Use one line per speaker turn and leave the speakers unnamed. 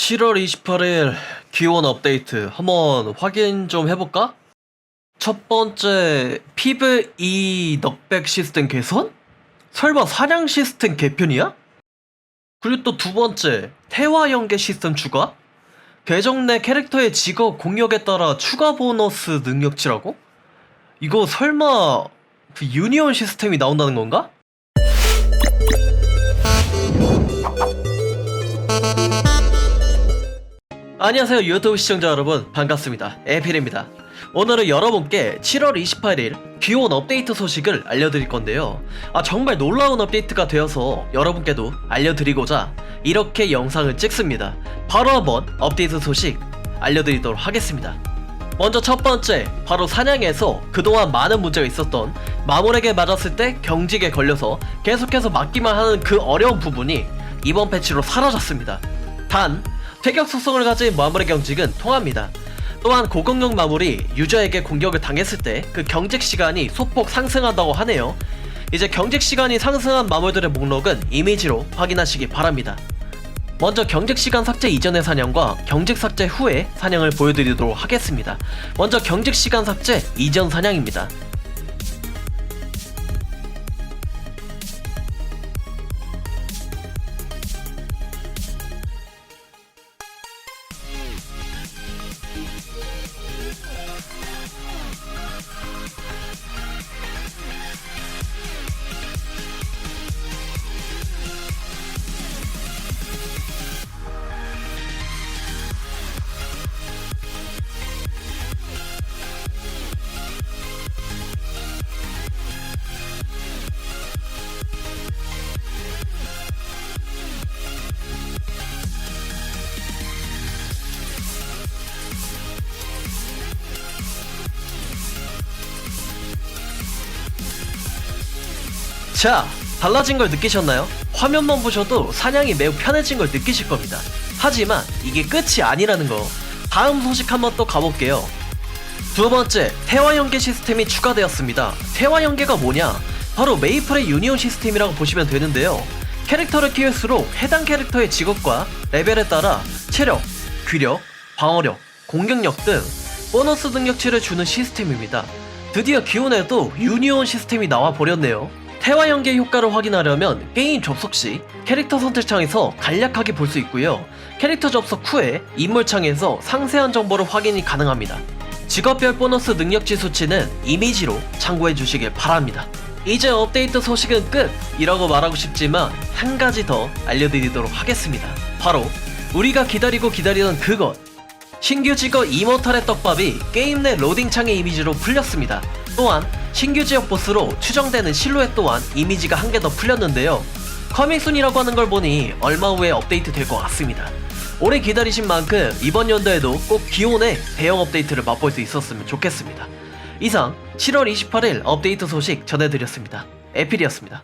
7월 28일 기온 업데이트 한번 확인 좀 해볼까? 첫 번째 피브 2 넉백 시스템 개선? 설마 사냥 시스템 개편이야? 그리고 또 두 번째 태화 연계 시스템 추가? 계정 내 캐릭터의 직업 공격에 따라 추가 보너스 능력치라고? 이거 설마 그 유니온 시스템이 나온다는 건가? 안녕하세요 유튜브 시청자 여러분. 반갑습니다. 에필입니다. 오늘은 여러분께 7월 28일 귀여운 업데이트 소식을 알려드릴 건데요. 아 정말 놀라운 업데이트가 되어서 여러분께도 알려드리고자 이렇게 영상을 찍습니다. 바로 한번 업데이트 소식 알려드리도록 하겠습니다. 먼저 첫 번째 바로 사냥에서 그동안 많은 문제가 있었던 마물에게 맞았을 때 경직에 걸려서 계속해서 맞기만 하는 그 어려운 부분이 이번 패치로 사라졌습니다. 단 퇴격 속성을 가진 마물의 경직은 통합니다. 또한 고공격 마물이 유저에게 공격을 당했을 때 그 경직 시간이 소폭 상승한다고 하네요. 이제 경직 시간이 상승한 마물들의 목록은 이미지로 확인하시기 바랍니다. 먼저 경직 시간 삭제 이전의 사냥과 경직 삭제 후의 사냥을 보여드리도록 하겠습니다. 먼저 경직 시간 삭제 이전 사냥입니다. Thank 자, 달라진 걸 느끼셨나요? 화면만 보셔도 사냥이 매우 편해진 걸 느끼실 겁니다. 하지만 이게 끝이 아니라는 거. 다음 소식 한번 또 가볼게요. 두 번째, 태화 연계 시스템이 추가되었습니다. 태화 연계가 뭐냐? 바로 메이플의 유니온 시스템이라고 보시면 되는데요. 캐릭터를 키울수록 해당 캐릭터의 직업과 레벨에 따라 체력, 귀력, 방어력, 공격력 등 보너스 능력치를 주는 시스템입니다. 드디어 기온에도 유니온 시스템이 나와 버렸네요. 태화 연계 효과를 확인하려면 게임 접속 시 캐릭터 선택창에서 간략하게 볼 수 있고요. 캐릭터 접속 후에 인물 창에서 상세한 정보를 확인이 가능합니다. 직업별 보너스 능력치 수치는 이미지로 참고해 주시길 바랍니다. 이제 업데이트 소식은 끝! 이라고 말하고 싶지만 한 가지 더 알려드리도록 하겠습니다. 바로 우리가 기다리고 기다리던 그것! 신규 직업 이모탈의 떡밥이 게임 내 로딩창의 이미지로 풀렸습니다. 또한 신규 지역 보스로 추정되는 실루엣 또한 이미지가 한 개 더 풀렸는데요. 커믹순이라고 하는 걸 보니 얼마 후에 업데이트 될 것 같습니다. 오래 기다리신 만큼 이번 연도에도 꼭 기온의 대형 업데이트를 맛볼 수 있었으면 좋겠습니다. 이상 7월 28일 업데이트 소식 전해드렸습니다. 에필이었습니다.